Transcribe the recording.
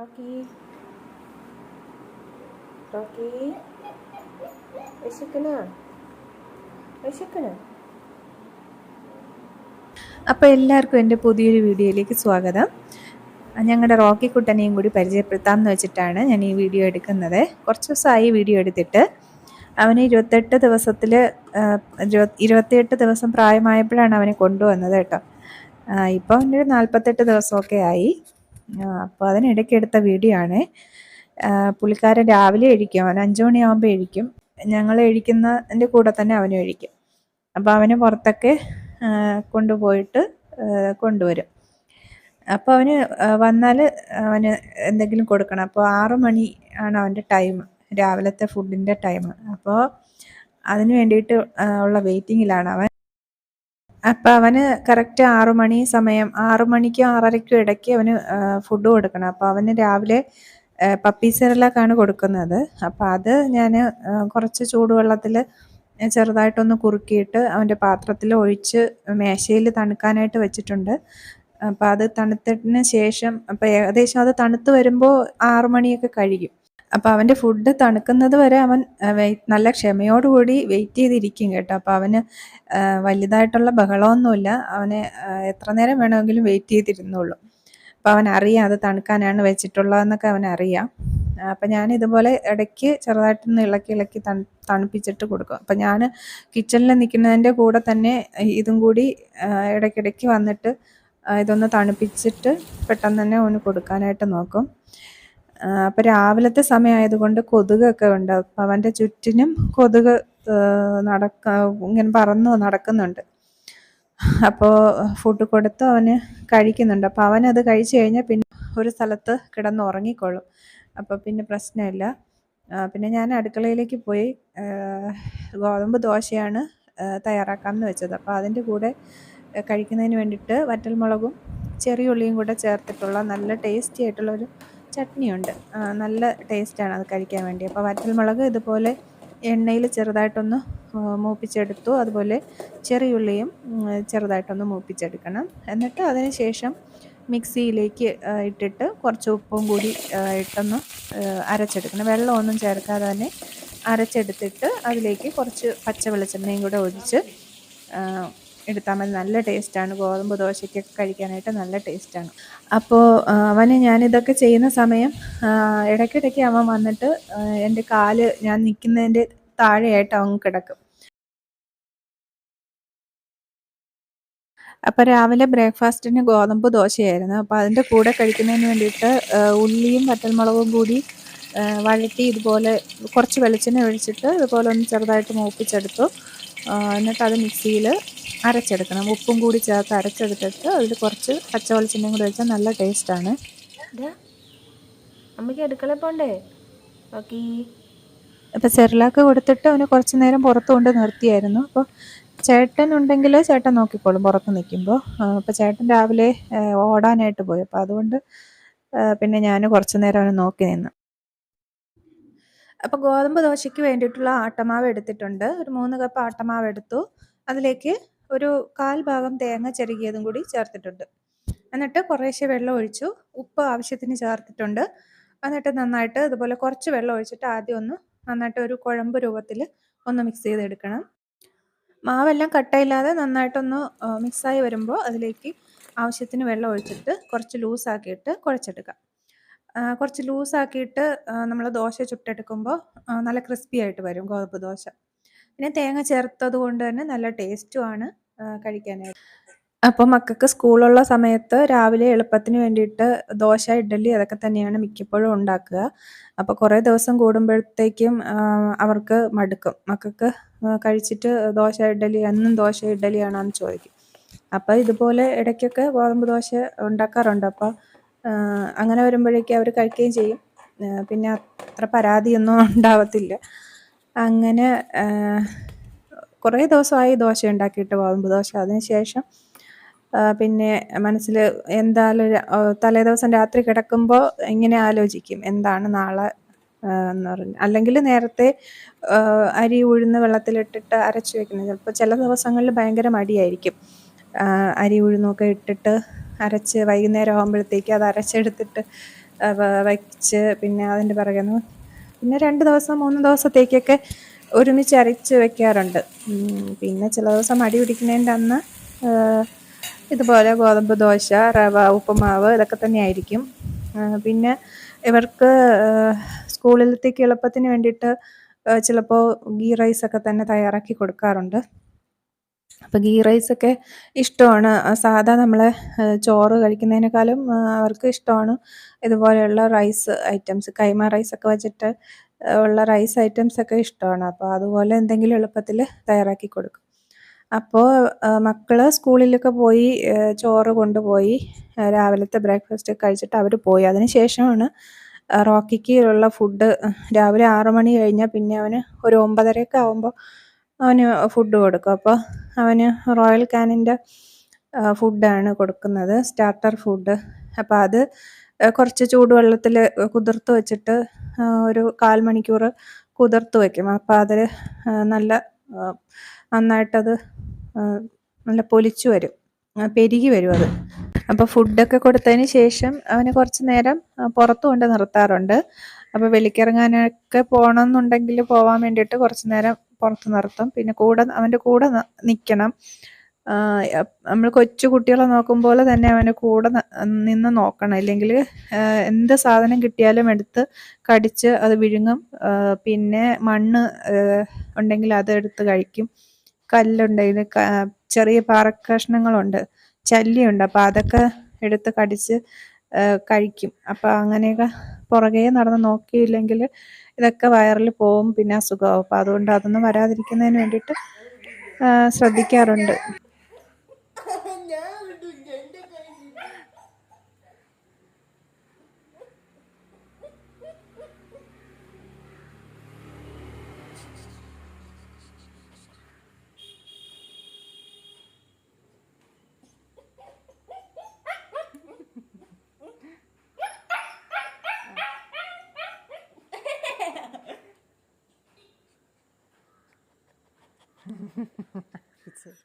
Rocky Rocky it gonna? അപ്പോൾ എല്ലാവർക്കും എന്റെ പുതിയൊരു വീഡിയോയിലേക്ക് സ്വാഗതം. ഞങ്ങളുടെ റോക്കി കുട്ടനെയും കൂടി പരിചയപ്പെടുത്താമെന്ന് വെച്ചിട്ടാണ് ഞാൻ ഈ വീഡിയോ എടുക്കുന്നത്. കുറച്ച് ദിവസമായി വീഡിയോ എടുത്തിട്ട്. അവന് ഇരുപത്തെട്ട് ദിവസത്തിൽ ഇരുപത്തിയെട്ട് ദിവസം പ്രായമായപ്പോഴാണ് അവനെ കൊണ്ടുവന്നത് കേട്ടോ. ഇപ്പോൾ അവന്റെ നാൽപ്പത്തെട്ട് ദിവസമൊക്കെ ആയി. അപ്പോൾ അതിനിടയ്ക്ക് എടുത്ത വീഡിയോ ആണ്. പുള്ളിക്കാരൻ രാവിലെ എഴിക്കും. അവൻ അഞ്ചു മണിയാകുമ്പോൾ ഞങ്ങൾ എഴിക്കുന്നതിന്റെ കൂടെ തന്നെ അവനും എഴിക്കും. അപ്പോൾ അവന് പുറത്തൊക്കെ കൊണ്ടുപോയിട്ട് കൊണ്ടുവരും. അപ്പോൾ അവന് വന്നാൽ അവന് എന്തെങ്കിലും കൊടുക്കണം. അപ്പോൾ ആറു മണി ആണ് അവന്റെ ടൈം രാവിലത്തെ ഫുഡിന്റെ ടൈം അപ്പോൾ അതിന് വേണ്ടിയിട്ട് ഉള്ള വെയിറ്റിങ്ങിലാണ് അവൻ. അപ്പോൾ അവന് കറക്റ്റ് ആറു മണി സമയം ആറു മണിക്കും ആറരയ്ക്കും ഇടയ്ക്ക് അവന് ഫുഡ് കൊടുക്കണം. അപ്പോൾ അവന് രാവിലെ പപ്പി സെറലാക്കാണ് കൊടുക്കുന്നത്. അപ്പോൾ അത് ഞാൻ കുറച്ച് ചൂടുവെള്ളത്തിൽ ചെറുതായിട്ടൊന്ന് കുറുക്കിയിട്ട് അവന്റെ പാത്രത്തിൽ ഒഴിച്ച് മേശയിൽ തണുക്കാനായിട്ട് വെച്ചിട്ടുണ്ട്. അപ്പോൾ അത് തണുത്തതിന് ശേഷം അപ്പോൾ ഏകദേശം അത് തണുത്ത് വരുമ്പോൾ ആറു മണിയൊക്കെ കഴിയും. അപ്പോൾ അവന്റെ ഫുഡ് തണുക്കുന്നത് വരെ അവൻ നല്ല ക്ഷമയോടുകൂടി വെയിറ്റ് ചെയ്തിരിക്കും കേട്ടോ. അപ്പോൾ അവന് വലുതായിട്ടുള്ള ബഹളമൊന്നുമില്ല. അവന് എത്ര നേരം വേണമെങ്കിലും വെയിറ്റ് ചെയ്തിരുന്നുള്ളൂ അപ്പോൾ അവൻ അറിയാം അത് തണുക്കാനാണ് വെച്ചിട്ടുള്ളതെന്നൊക്കെ അവൻ അറിയാം. അപ്പം ഞാൻ ഇതുപോലെ ഇടയ്ക്ക് ചെറുതായിട്ടൊന്ന് ഇളക്കി ഇളക്കി തണു തണുപ്പിച്ചിട്ട് കൊടുക്കും. അപ്പം ഞാൻ കിച്ചണിൽ നിൽക്കുന്നതിന്റെ കൂടെ തന്നെ ഇതും കൂടി ഇടയ്ക്കിടയ്ക്ക് വന്നിട്ട് ഇതൊന്ന് തണുപ്പിച്ചിട്ട് പെട്ടെന്ന് തന്നെ ഒന്ന് കൊടുക്കാനായിട്ട് നോക്കും. അപ്പോൾ രാവിലത്തെ സമയമായതുകൊണ്ട് കൊതുകൊക്കെ ഉണ്ട്. അപ്പം അവന്റെ ചുറ്റിനും കൊതുക് നടക്ക ഇങ്ങനെ പറന്ന് നടക്കുന്നുണ്ട്. അപ്പോൾ ഫുഡ് കൊടുത്തു അവന് കഴിക്കുന്നുണ്ട്. അപ്പോൾ അവനത് കഴിച്ചു കഴിഞ്ഞാൽ പിന്നെ ഒരു സ്ഥലത്ത് കിടന്ന് ഉറങ്ങിക്കൊള്ളും അപ്പോൾ പിന്നെ പ്രശ്നമില്ല. പിന്നെ ഞാൻ അടുക്കളയിലേക്ക് പോയി ഗോതമ്പ് ദോശയാണ് തയ്യാറാക്കാമെന്ന് വെച്ചത്. അപ്പോൾ അതിന്റെ കൂടെ കഴിക്കുന്നതിന് വേണ്ടിയിട്ട് വറ്റൽമുളകും ചെറിയ ഉള്ളിയും കൂടെ ചേർത്തിട്ടുള്ള നല്ല ടേസ്റ്റി ആയിട്ടുള്ള ഒരു ചട്നിയുണ്ട്. നല്ല ടേസ്റ്റാണ് അത് കഴിക്കാൻ വേണ്ടി. അപ്പോൾ വറ്റൽമുളക് ഇതുപോലെ എണ്ണയിൽ ചെറുതായിട്ടൊന്ന് മൂപ്പിച്ചെടുത്തു. അതുപോലെ ചെറിയുള്ളിയും ചെറുതായിട്ടൊന്ന് മൂപ്പിച്ചെടുക്കണം. എന്നിട്ട് അതിന് ശേഷം മിക്സിയിലേക്ക് ഇട്ടിട്ട് കുറച്ച് ഉപ്പും കൂടി ഇട്ടൊന്ന് അരച്ചെടുക്കണം. വെള്ളമൊന്നും ചേർക്കാതെ തന്നെ അരച്ചെടുത്തിട്ട് അതിലേക്ക് കുറച്ച് പച്ച വെളിച്ചെണ്ണയും കൂടെ ഒഴിച്ച് എടുത്താൽ മതി. നല്ല ടേസ്റ്റാണ്. ഗോതമ്പ് ദോശയ്ക്കൊക്കെ കഴിക്കാനായിട്ട് നല്ല ടേസ്റ്റാണ്. അപ്പോൾ അവന് ഞാനിതൊക്കെ ചെയ്യുന്ന സമയം ഇടയ്ക്കിടയ്ക്ക് അവൻ വന്നിട്ട് എന്റെ കാൽ ഞാൻ നിൽക്കുന്നതിന്റെ താഴെയായിട്ട് അവൻ കിടക്കും. അപ്പോൾ രാവിലെ ബ്രേക്ക്ഫാസ്റ്റിന് ഗോതമ്പ് ദോശയായിരുന്നു. അപ്പോൾ അതിന്റെ കൂടെ കഴിക്കുന്നതിന് വേണ്ടിയിട്ട് ഉള്ളിയും വറ്റൽമുളകും കൂടി വഴറ്റി ഇതുപോലെ കുറച്ച് വെളിച്ചെണ്ണ ഒഴിച്ചിട്ട് ഇതുപോലെ ഒന്ന് ചെറുതായിട്ട് മൂപ്പിച്ചെടുത്തു. എന്നിട്ട് അത് മിക്സിയിൽ അരച്ചെടുക്കണം. ഉപ്പും കൂടി ചേർത്ത് അരച്ചെടുത്തിട്ട് അതിൽ കുറച്ച് പച്ചവെളിച്ചെണ്ണയും കൂടി വെച്ചാൽ നല്ല ടേസ്റ്റാണ്. അമ്മയ്ക്ക് അടുക്കള പോണ്ടേ? ഓക്കേ. അപ്പോൾ സെറിലാക്ക് കൊടുത്തിട്ട് അവന് കുറച്ച് നേരം പുറത്ത് കൊണ്ട് നിർത്തിയായിരുന്നു. അപ്പോൾ ചേട്ടൻ ഉണ്ടെങ്കിൽ ചേട്ടൻ നോക്കിക്കോളും പുറത്ത് നിൽക്കുമ്പോൾ അപ്പോൾ ചേട്ടൻ രാവിലെ ഓടാനായിട്ട് പോയി. അപ്പോൾ അതുകൊണ്ട് പിന്നെ ഞാൻ കുറച്ച് നേരം അവനെ നോക്കി നിന്നു. അപ്പോൾ ഗോതമ്പ് ദോശയ്ക്ക് വേണ്ടിയിട്ടുള്ള ആട്ടമാവ് എടുത്തിട്ടുണ്ട്. ഒരു മൂന്ന് കപ്പ് ആട്ടമാവ് എടുത്തു. അതിലേക്ക് ഒരു കാൽ ഭാഗം തേങ്ങ ചെറുകിയതും കൂടി ചേർത്തിട്ടുണ്ട്. എന്നിട്ട് കുറേശ്ശെ വെള്ളം ഒഴിച്ചു. ഉപ്പ് ആവശ്യത്തിന് ചേർത്തിട്ടുണ്ട്. എന്നിട്ട് നന്നായിട്ട് ഇതുപോലെ കുറച്ച് വെള്ളം ഒഴിച്ചിട്ട് ആദ്യം ഒന്ന് നന്നായിട്ട് ഒരു കുഴമ്പ് രൂപത്തിൽ ഒന്ന് മിക്സ് ചെയ്തെടുക്കണം. മാവെല്ലാം കട്ടയില്ലാതെ നന്നായിട്ടൊന്ന് മിക്സായി വരുമ്പോൾ അതിലേക്ക് ആവശ്യത്തിന് വെള്ളം ഒഴിച്ചിട്ട് കുറച്ച് ലൂസാക്കിയിട്ട് കുഴച്ചെടുക്കാം. കുറച്ച് ലൂസാക്കിയിട്ട് നമ്മൾ ദോശ ചുട്ടെടുക്കുമ്പോൾ നല്ല ക്രിസ്പി ആയിട്ട് വരും ഗോതമ്പ് ദോശ. പിന്നെ തേങ്ങ ചേർത്തത് കൊണ്ട് തന്നെ നല്ല ടേസ്റ്റുമാണ് കഴിക്കാനായിട്ട്. അപ്പോൾ മക്കൾക്ക് സ്കൂളുള്ള സമയത്ത് രാവിലെ എളുപ്പത്തിന് വേണ്ടിയിട്ട് ദോശ ഇഡ്ഡലി അതൊക്കെ തന്നെയാണ് മിക്കപ്പോഴും ഉണ്ടാക്കുക. അപ്പോൾ കുറേ ദിവസം കൂടുമ്പോഴത്തേക്കും അവർക്ക് മടുക്കും. മക്കൾക്ക് കഴിച്ചിട്ട് ദോശ ഇഡ്ഡലി എന്നും ദോശ ഇഡ്ഡലിയാണെന്ന് ചോദിക്കും. അപ്പോൾ ഇതുപോലെ ഇടയ്ക്കൊക്കെ ഗോതമ്പ് ദോശ ഉണ്ടാക്കാറുണ്ട്. അപ്പോൾ അങ്ങനെ വരുമ്പോഴേക്കും അവർ കഴിക്കുകയും ചെയ്യും. പിന്നെ അത്ര പരാതിയൊന്നും ഉണ്ടാവത്തില്ല. അങ്ങനെ കുറേ ദിവസമായി ദോശ ഉണ്ടാക്കിയിട്ട് ഗോതമ്പ് ദോശ. അതിന് ശേഷം പിന്നെ മനസ്സിൽ എന്തായാലും തലേ ദിവസം രാത്രി കിടക്കുമ്പോൾ ഇങ്ങനെ ആലോചിക്കും? എന്താണ് നാളെ എന്ന് പറഞ്ഞു. അല്ലെങ്കിൽ നേരത്തെ അരി ഉഴുന്ന് വെള്ളത്തിലിട്ടിട്ട് അരച്ചു വെക്കുന്നത്. ചിലപ്പോൾ ചില ദിവസങ്ങളിൽ ഭയങ്കര മടിയായിരിക്കും. അരി ഉഴുന്നൊക്കെ ഇട്ടിട്ട് അരച്ച് വൈകുന്നേരം ആകുമ്പോഴത്തേക്ക് അത് അരച്ചെടുത്തിട്ട് വെച്ച് പിന്നെ അതിന്റെ പിറകെ പിന്നെ രണ്ട് ദിവസം മൂന്ന് ദിവസത്തേക്കൊക്കെ ഒരുമിച്ച് അരച്ച് വെക്കാറുണ്ട്. പിന്നെ ചില ദിവസം മടി പിടിക്കുന്നതിന്റെ അന്ന് ഇതുപോലെ ഗോതമ്പ് ദോശ റവ ഉപ്പുമാവ് ഇതൊക്കെ തന്നെയായിരിക്കും. പിന്നെ ഇവർക്ക് സ്കൂളിലത്തേക്ക് എളുപ്പത്തിന് വേണ്ടിയിട്ട് ചിലപ്പോൾ ഗീ റൈസൊക്കെ തന്നെ തയ്യാറാക്കി കൊടുക്കാറുണ്ട്. അപ്പോൾ ഗീ റൈസൊക്കെ ഇഷ്ടമാണ്. സാധാ നമ്മളെ ചോറ് കഴിക്കുന്നതിനേക്കാളും അവർക്ക് ഇഷ്ടമാണ് ഇതുപോലെയുള്ള റൈസ് ഐറ്റംസ്. കൈമ റൈസൊക്കെ വെച്ചിട്ട് ഉള്ള റൈസ് ഐറ്റംസൊക്കെ ഇഷ്ടമാണ്. അപ്പോൾ അതുപോലെ എന്തെങ്കിലും എളുപ്പത്തിൽ തയ്യാറാക്കി കൊടുക്കും. അപ്പോൾ മക്കൾ സ്കൂളിലൊക്കെ പോയി ചോറ് കൊണ്ടുപോയി രാവിലത്തെ ബ്രേക്ക്ഫാസ്റ്റ് കഴിച്ചിട്ട് അവർ പോയി. അതിന് ശേഷമാണ് റോക്കിക്ക് ഉള്ള ഫുഡ് രാവിലെ ആറു മണി കഴിഞ്ഞാൽ പിന്നെ അവന് ഒരു ഒമ്പതരയൊക്കെ ആകുമ്പോൾ അവന് ഫുഡ് കൊടുക്കും. അപ്പോൾ അവന് റോയൽ കാനിന്റെ ഫുഡാണ് കൊടുക്കുന്നത്. സ്റ്റാർട്ടർ ഫുഡ് അപ്പോൾ അത് കുറച്ച് ചൂടുവെള്ളത്തിൽ കുതിർത്ത് വെച്ചിട്ട് ഒരു കാൽ മണിക്കൂർ കുതിർത്ത് വയ്ക്കും അപ്പോൾ അതിൽ നല്ല നന്നായിട്ടത് നല്ല പൊലിച്ചു വരും. പെരുകി വരും അത്. അപ്പോൾ ഫുഡൊക്കെ കൊടുത്തതിന് ശേഷം അവന് കുറച്ച് നേരം പുറത്തു കൊണ്ട് നിർത്താറുണ്ട്. അപ്പോൾ വെളിക്കിറങ്ങാനൊക്കെ പോകണമെന്നുണ്ടെങ്കിൽ പോകാൻ വേണ്ടിയിട്ട് കുറച്ച് നേരം പുറത്ത് നിർത്തും പിന്നെ കൂടെ അവന്റെ കൂടെ നിൽക്കണം നമ്മൾ കൊച്ചു കുട്ടികളെ നോക്കും പോലെ തന്നെ അവന് കൂടെ നിന്ന് നോക്കണം. ഇല്ലെങ്കിൽ എന്ത് സാധനം കിട്ടിയാലും എടുത്ത് കടിച്ച് അത് വിഴുങ്ങും. പിന്നെ മണ്ണ് ഉണ്ടെങ്കിൽ അത് എടുത്ത് കഴിക്കും. കല്ലുണ്ടെങ്കിൽ ചെറിയ പാറക്കഷ്ണങ്ങളുണ്ട്. ചല്ലിയുണ്ട് അപ്പോൾ അതൊക്കെ എടുത്ത് കടിച്ച് കഴിക്കും. അപ്പോൾ അങ്ങനെയൊക്കെ പുറകെ നടന്ന് നോക്കിയില്ലെങ്കിൽ ഇതൊക്കെ വയറിൽ പോവും പിന്നെ അസുഖമാവും. അപ്പോൾ അതുകൊണ്ട് അതൊന്നും വരാതിരിക്കുന്നതിന് വേണ്ടിയിട്ട് ശ്രദ്ധിക്കാറുണ്ട്. Witzig.